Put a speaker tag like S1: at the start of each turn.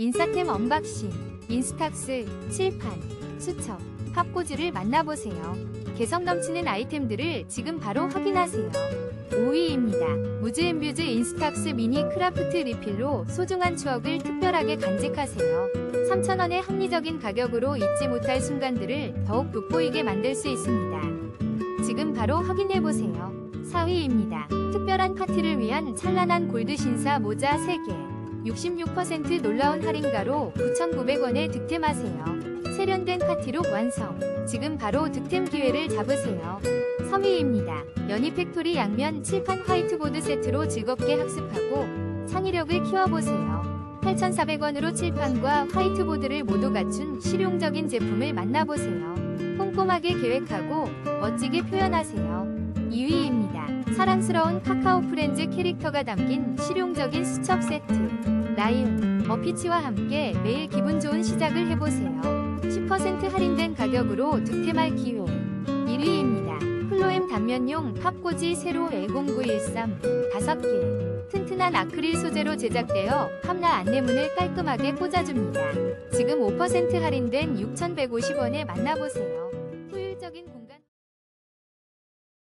S1: 인싸템 언박싱, 인스탁스, 칠판, 수첩, 팝꽂이를 만나보세요. 개성 넘치는 아이템들을 지금 바로 확인하세요. 5위입니다. 무즈앤뷰즈 인스탁스 미니 크라프트 리필로 소중한 추억을 특별하게 간직하세요. 3,000원의 합리적인 가격으로 잊지 못할 순간들을 더욱 돋보이게 만들 수 있습니다. 지금 바로 확인해보세요. 4위입니다. 특별한 파티를 위한 찬란한 골드 신사 모자 3개. 66% 놀라운 할인가로 9,900원에 득템하세요. 세련된 파티룩 완성. 지금 바로 득템 기회를 잡으세요. 3위입니다. 연희 팩토리 양면 칠판 화이트보드 세트로 즐겁게 학습하고 창의력을 키워보세요. 8,400원으로 칠판과 화이트보드를 모두 갖춘 실용적인 제품을 만나보세요. 꼼꼼하게 계획하고 멋지게 표현하세요. 2위입니다. 사랑스러운 카카오 프렌즈 캐릭터가 담긴 실용적인 수첩 세트. 라임, 머피치와 함께 매일 기분 좋은 시작을 해보세요. 10% 할인된 가격으로 득템할 기회. 1위입니다. 플로엠 단면용 팝꽂이 세로 A0913 5개. 튼튼한 아크릴 소재로 제작되어 팝나 안내문을 깔끔하게 꽂아줍니다. 지금 5% 할인된 6,150원에 만나보세요. 효율적인 공